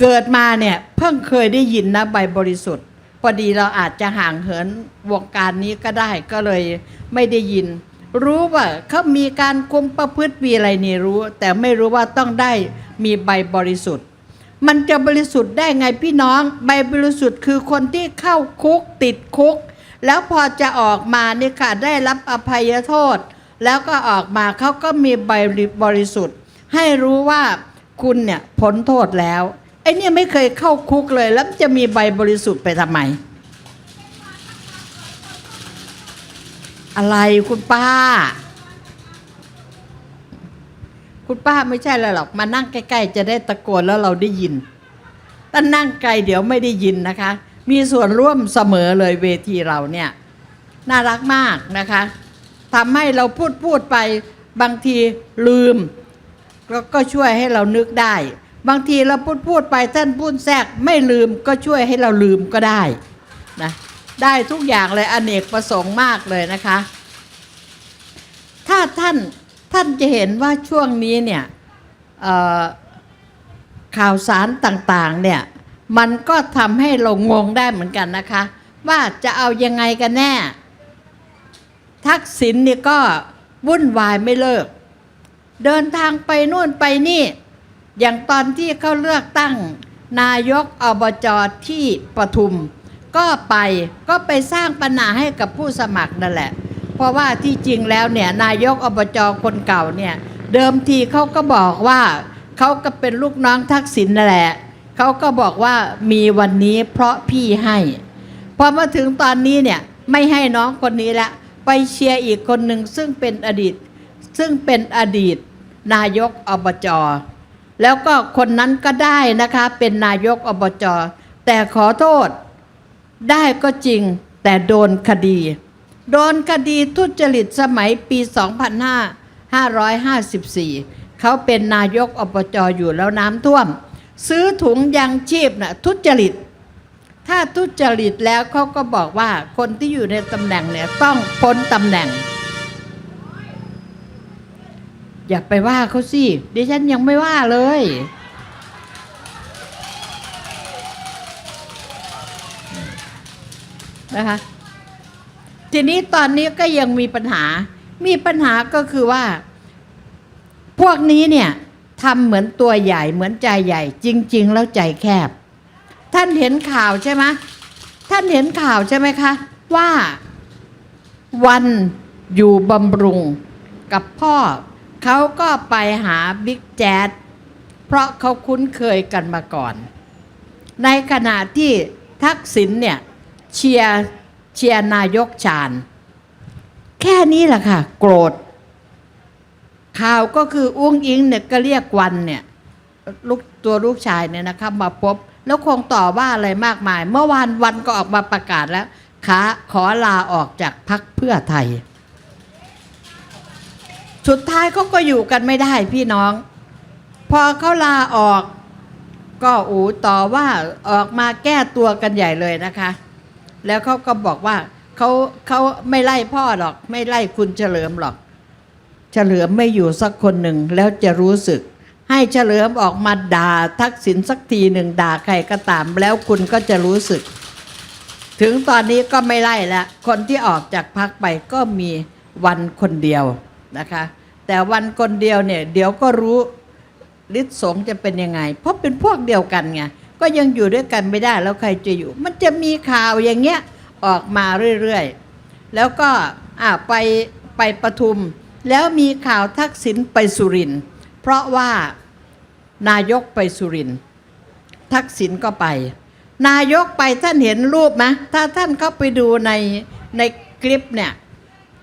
เกิดมาเนี่ยเพิ่งเคยได้ยินนะใบบริสุทธิ์พอดีเราอาจจะห่างเหินวงการนี้ก็ได้ก็เลยไม่ได้ยิน รู้ว่าเขามีการคุมประพฤติมีอะไรนี่รู้ แต่ไม่รู้ว่าต้องได้มีใบบริสุทธิ์ มันจะบริสุทธิ์ได้ไงพี่น้อง ใบบริสุทธิ์คือคนที่เข้าคุกติดคุก แล้วพอจะออกมาเนี่ยค่ะได้รับอภัยโทษ แล้วก็ออกมาเขาก็มีใบบริสุทธิ์ ให้รู้ว่าคุณเนี่ยพ้นโทษแล้ว อ้เนี่ยไม่เคยเข้าคุกเลย แล้วจะมีใบบริสุทธิ์ไปทำไม อะไรคุณป้า คุณป้าไม่ใช่แล้วหรอกมานั่งใกล้ๆ จะได้ตะโกนแล้วเราได้ยินถ้านั่งไกลเดี๋ยวไม่ได้ยินนะคะ มีส่วนร่วมเสมอเลยเวทีเราเนี่ย น่ารักมากนะคะทำให้เราพูดพูดไปบางทีลืมก็ก็ช่วยให้เรานึกได้ บางทีเราพูดพูดไปท่านพูดแทรกไม่ลืมก็ช่วยให้เราลืมก็ได้นะได้ทุกอย่างเลยอเนกประสงค์มากเลยนะคะ ถ้าท่านท่านจะเห็นว่าช่วงนี้เนี่ยข่าวสารต่างๆเนี่ยมันก็ทำให้เรางงได้เหมือนกันนะคะ ว่าจะเอายังไงกันแน่ ทักษิณเนี่ยก็วุ่นวายไม่เลิก เดินทางไปนู่นไปนี่ อย่างตอนที่เขาเลือกตั้ง นายกอบจที่ปทุม ก็ไปก็ไปสร้างปัญหาให้กับผู้สมัครนั่นแหละ เพราะว่าที่จริงแล้วเนี่ยนายกอบจคนเก่าเนี่ยเดิมทีเขาก็บอกว่าเขาก็เป็นลูกน้องทักษิณนั่นแหละเขาก็บอกว่ามีวันนี้เพราะพี่ให้พอมาถึงตอนนี้เนี่ยไม่ให้น้องคนนี้ละไปเชียร์อีกคนหนึ่งซึ่งเป็นอดีต ซึ่งเป็นอดีตนายกอบจ แล้วก็คนนั้นก็ได้นะคะเป็นนายกอบจ แต่ขอโทษ ได้ก็จริงแต่โดนคดี โดนคดีทุจริตสมัยปี 2554 เขาเป็นนายกอบจอยู่แล้วน้ำท่วม ซื้อถุงยางชีพนะ่ะทุจริต ถ้าทุจริตแล้วเขาก็บอกว่าคนที่อยู่ในตำแหน่งเนี่ยต้องพ้นตำแหน่ง อย่าไปว่าเขาสิดิฉันยังไม่ว่าเลย นะคะ ทีนี้ตอนนี้ก็ยังมีปัญหา มีปัญหาก็คือว่า พวกนี้เนี่ยทำเหมือนตัวใหญ่เหมือนใจใหญ่ จริง ๆ แล้วใจแคบ ท่านเห็นข่าวใช่ไหมท่านเห็นข่าวใช่ไหมคะ ว่าวันอยู่บำรุงกับพ่อ เขาก็ไปหาบิ๊กแจ๊ดเพราะเขาคุ้นเคยกันมาก่อน ในขณะที่ทักษิณเนี่ยเชียร์เชียร์นายกชาญ แค่นี้แหละค่ะ โกรธ ข่าวก็คืออุ้งอิงเนี่ยก็เรียกวันเนี่ยลูกตัวลูกชายเนี่ยนะครับมาพบ แล้วคงต่อว่าอะไรมากมาย เมื่อวานวันก็ออกมาประกาศแล้วขาขอลาออกจากพักเพื่อไทย สุดท้ายเขาก็อยู่กันไม่ได้พี่น้อง พอเขาลาออก ก็อูต่อว่าออกมาแก้ตัวกันใหญ่เลยนะคะ แล้วเขาก็บอกว่าเขาเขาไม่ไล่พ่อหรอก ไม่ไล่คุณเฉลิมหรอก เฉลิมไม่อยู่สักคนหนึ่งแล้วจะรู้สึก ให้เฉลิมออกมาด่าทักษิณสักทีหนึ่งด่าใครก็ตาม แล้วคุณก็จะรู้สึก ถึงตอนนี้ก็ไม่ไล่แล้วคนที่ออกจากพักไปก็มีวันคนเดียว นะคะ แต่วันคนเดียวเนี่ยเดี๋ยวก็รู้ฤทธิ์สงฆ์จะเป็นยังไง เพราะเป็นพวกเดียวกันไงก็ยังอยู่ด้วยกันไม่ได้แล้วใครจะอยู่ มันจะมีข่าวอย่างเงี้ยออกมาเรื่อยๆ แล้วก็อ่าไปไปปทุม แล้วมีข่าวทักษิณไปสุรินเพราะว่านายกไปสุรินทักษิณก็ไป นายกไปท่านเห็นรูปไหมถ้าท่านเข้าไปดูในในคลิปเนี่ย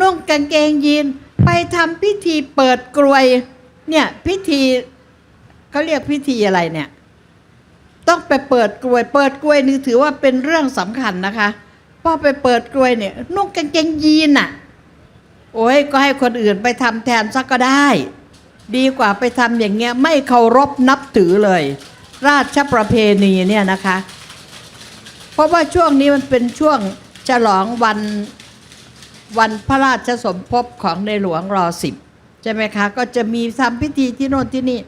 นุ่งกางเกงยีน ไปทำพิธีเปิดกรวย เนี่ยพิธีเขาเรียกพิธีอะไรเนี่ย ต้องไปเปิดกลวย เปิดกลวยนี่ถือว่าเป็นเรื่องสำคัญนะคะพอไปเปิดกลวยเนี่ยนุ่งกางเกงยีนอะโอ้ยก็ให้คนอื่นไปทำแทนสักก็ได้ ดีกว่าไปทำอย่างเงี้ย ไม่เคารพนับถือเลย ราชประเพณีเนี่ยนะคะ เพราะว่าช่วงนี้มันเป็นช่วงฉลองวัน วันพระราชสมภพของในหลวงรอสิบใช่ไหมคะ ก็จะมีทำพิธีที่โน่นที่นี่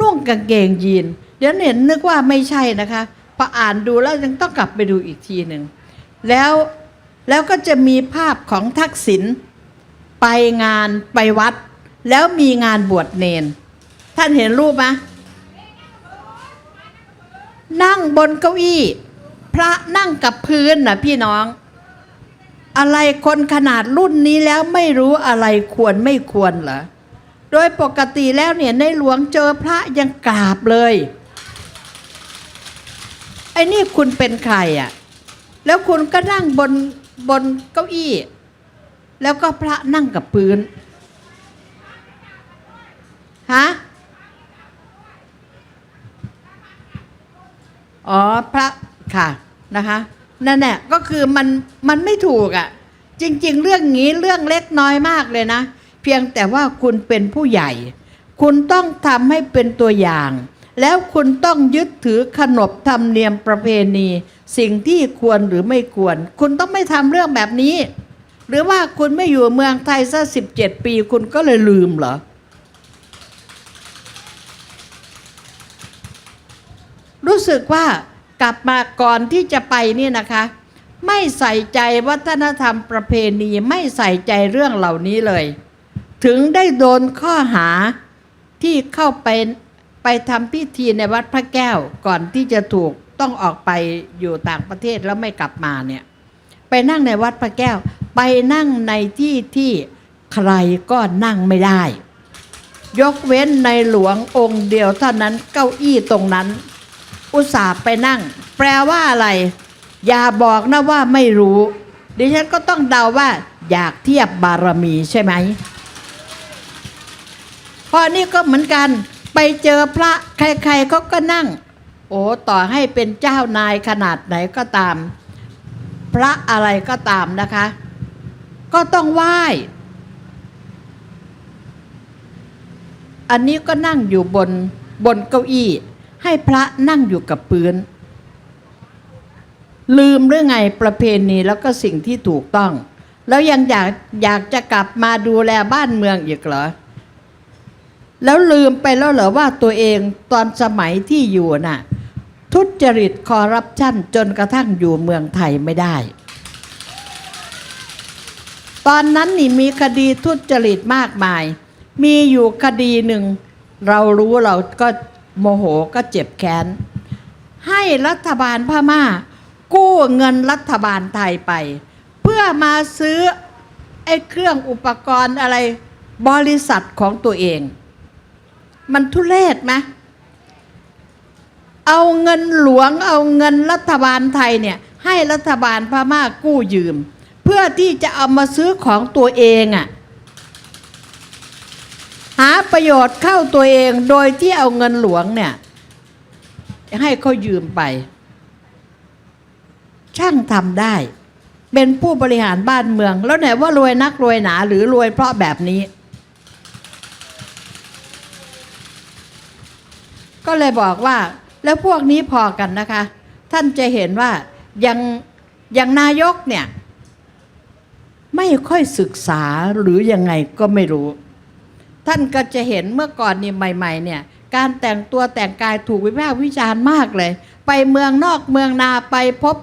นุ่งกางเกงยีน เดี๋ยวเนี่ยนึกว่าไม่ใช่นะคะพออ่านดูแล้วยังต้องกลับไปดูอีกทีหนึ่งแล้วแล้วก็จะมีภาพของทักษิณไปงานไปวัด แล้วมีงานบวชเนน ท่านเห็นรูปไหมนั่งบนเก้าอี้ พระนั่งกับพื้นนะพี่น้อง อะไรคนขนาดรุ่นนี้แล้วไม่รู้อะไรควรไม่ควรเหรอ โดยปกติแล้วเนี่ยในหลวงเจอพระยังกราบเลยไอ้นี่คุณเป็นใครอะ่ะ แล้วคุณก็นั่งบนบนเก้าอี้ แล้วก็พระนั่งกับพื้น ฮะ อ๋อ พระค่ะนะคะ นั่นแหละก็คือมันมันไม่ถูกอะ่ะ จริง ๆ เรื่องนี้เรื่องเล็กน้อยมากเลยนะ เพียงแต่ว่าคุณเป็นผู้ใหญ่ คุณต้องทำให้เป็นตัวอย่าง แล้วคุณต้องยึดถือขนบธรรมเนียมประเพณี สิ่งที่ควรหรือไม่ควร คุณต้องไม่ทำเรื่องแบบนี้ หรือว่าคุณไม่อยู่เมืองไทยซะสิบเจ็ดปี คุณก็เลยลืมเหรอรู้สึกว่า กลับมาก่อนที่จะไปเนี่ยนะคะ ไม่ใส่ใจวัฒนธรรมประเพณีไม่ใส่ใจเรื่องเหล่านี้เลย ถึงได้โดนข้อหาที่เข้าไปไปทำพิธีในวัดพระแก้วก่อนที่จะถูกต้องออกไปอยู่ต่างประเทศแล้วไม่กลับมาเนี่ยไปนั่งในวัดพระแก้ว ไปนั่งในที่ที่ใครก็นั่งไม่ได้ ยกเว้นในหลวงองค์เดียวเท่านั้นเก้าอี้ตรงนั้น อุตส่าห์ไปนั่ง แปลว่าอะไร อย่าบอกนะว่าไม่รู้ ดิฉันก็ต้องเดาว่า อยากเทียบบารมีใช่ไหมเพราะนี่ก็เหมือนกันไปเจอพระใครๆเขาก็นั่ง โอ้ต่อให้เป็นเจ้านายขนาดไหนก็ตาม พระอะไรก็ตามนะคะ ก็ต้องไหว้ อันนี้ก็นั่งอยู่บนบนเก้าอี้ ให้พระนั่งอยู่กับพื้น ลืมเรื่องไงประเพณีแล้วก็สิ่งที่ถูกต้อง แล้วยังอยากอยากจะกลับมาดูแลบ้านเมืองอีกเหรอ แล้วลืมไปแล้วเหรอว่าตัวเองตอนสมัยที่อยู่น่ะ ทุจริตคอร์รัปชันจนกระทั่งอยู่เมืองไทยไม่ได้ ตอนนั้นนี่มีคดีทุจริตมากมาย มีอยู่คดีหนึ่งเรารู้เราก็ โมโหก็เจ็บแค้น ให้รัฐบาลพม่า กู้เงินรัฐบาลไทยไป เพื่อมาซื้อไอ้เครื่องอุปกรณ์อะไรบริษัทของตัวเอง มันทุเลศไหมเอาเงินหลวงเอาเงินรัฐบาลไทยเนี่ยให้รัฐบาลพม่ากู้ยืม เพื่อที่จะเอามาซื้อของตัวเองอะ่ะ หาประโยชน์เข้าตัวเองโดยที่เอาเงินหลวงเนี่ย ให้เขายืมไป ช่างทำได้ เป็นผู้บริหารบ้านเมือง แล้วไหนว่ารวยนักรวยหนา หรือรวยเพราะแบบนี้ ก็เลยบอกว่า แล้วพวกนี้พอกันนะคะ ท่านจะเห็นว่ายังยังนายกเนี่ย ไม่ค่อยศึกษาหรือยังไงก็ไม่รู้ ท่านก็จะเห็นเมื่อก่อนนี่ใหม่ ๆ เนี่ย การแต่งตัวแต่งกายถูกวิพากษ์วิจารณ์มากเลย ไปเมืองนอกเมืองนาไปพบ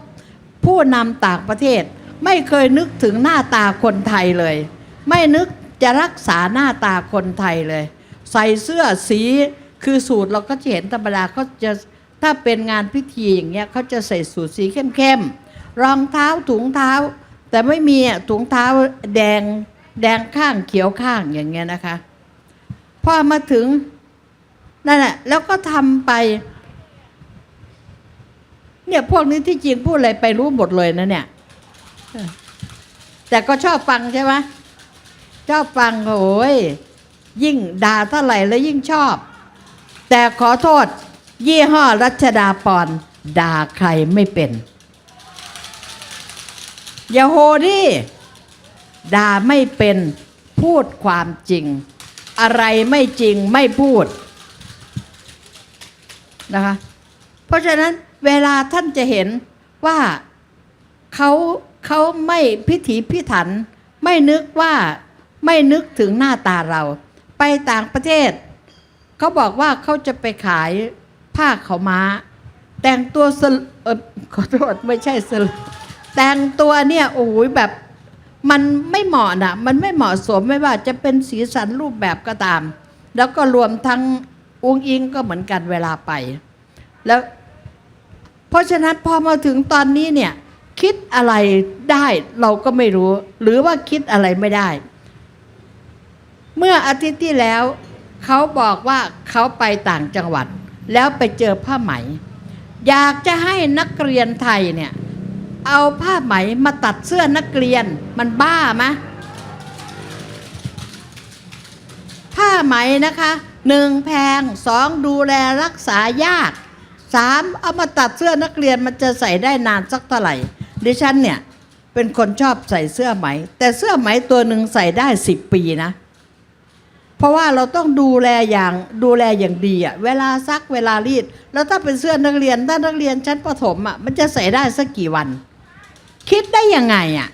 ผู้นำต่างประเทศ ไม่เคยนึกถึงหน้าตาคนไทยเลย ไม่นึกจะรักษาหน้าตาคนไทยเลย ใส่เสื้อสีคือสูตรเราก็จะเห็นธรรมดาเขาจะถ้าเป็นงานพิธีอย่างเงี้ยเขาจะใส่สูตรสีเข้มๆรองเท้าถุงเท้า แต่ไม่มีถุงเท้าแดงแดงข้างเขียวข้างอย่างเงี้ยนะคะ พอมาถึงนั่นแหละแล้วก็ทำไป เนี่ยพวกนี้ที่จริงพูดอะไรไปรู้หมดเลยนะเนี่ยแต่ก็ชอบฟังใช่ไหมชอบฟังโอ้ยยิ่งด่าเท่าไหร่แล้วยิ่งชอบ แต่ขอโทษ ยี่ห้อรัชดาปอนด่าใครไม่เป็น อย่าโหดิด่าไม่เป็นพูดความจริง อะไรไม่จริงไม่พูดนะคะเพราะฉะนั้นเวลาท่านจะเห็นว่าเขาเขาไม่พิถีพิถัน ไม่นึกว่าไม่นึกถึงหน้าตาเรา ไปต่างประเทศ เขาบอกว่าเขาจะไปขายผ้าขาวม้า แต่งตัวสลขอโทษไม่ใช่สลแต่งตัวเนี่ยโอ้ยแบบ มันไม่เหมาะนะมันไม่เหมาะสมไม่ว่าจะเป็นสีสันรูปแบบก็ตาม แล้วก็รวมทั้งอุ้งอิงก็เหมือนกันเวลาไป แล้ว เพราะฉะนั้นพอมาถึงตอนนี้เนี่ย คิดอะไรได้เราก็ไม่รู้ หรือว่าคิดอะไรไม่ได้ เมื่ออาทิตย์ที่แล้ว เขาบอกว่าเขาไปต่างจังหวัด แล้วไปเจอผ้าไหม อยากจะให้นักเรียนไทยเนี่ย เอาผ้าไหมมาตัดเสื้อนักเรียนมันบ้ามะผ้าไหมนะคะหนึ่งแพงสองดูแลรักษายากสามเอามาตัดเสื้อนักเรียนมันจะใส่ได้นานสักเท่าไหร่ดิฉันเนี่ยเป็นคนชอบใส่เสื้อไหม แต่เสื้อไหมตัวหนึ่งใส่ได้สิบปีนะ เพราะว่าเราต้องดูแลอย่างดูแลอย่างดีอะเวลาซักเวลารีด แล้วถ้าเป็นเสื้อนักเรียนถ้านักเรียนชั้นประถมอะมันจะใส่ได้สักกี่วัน คิดได้ยังไงอะ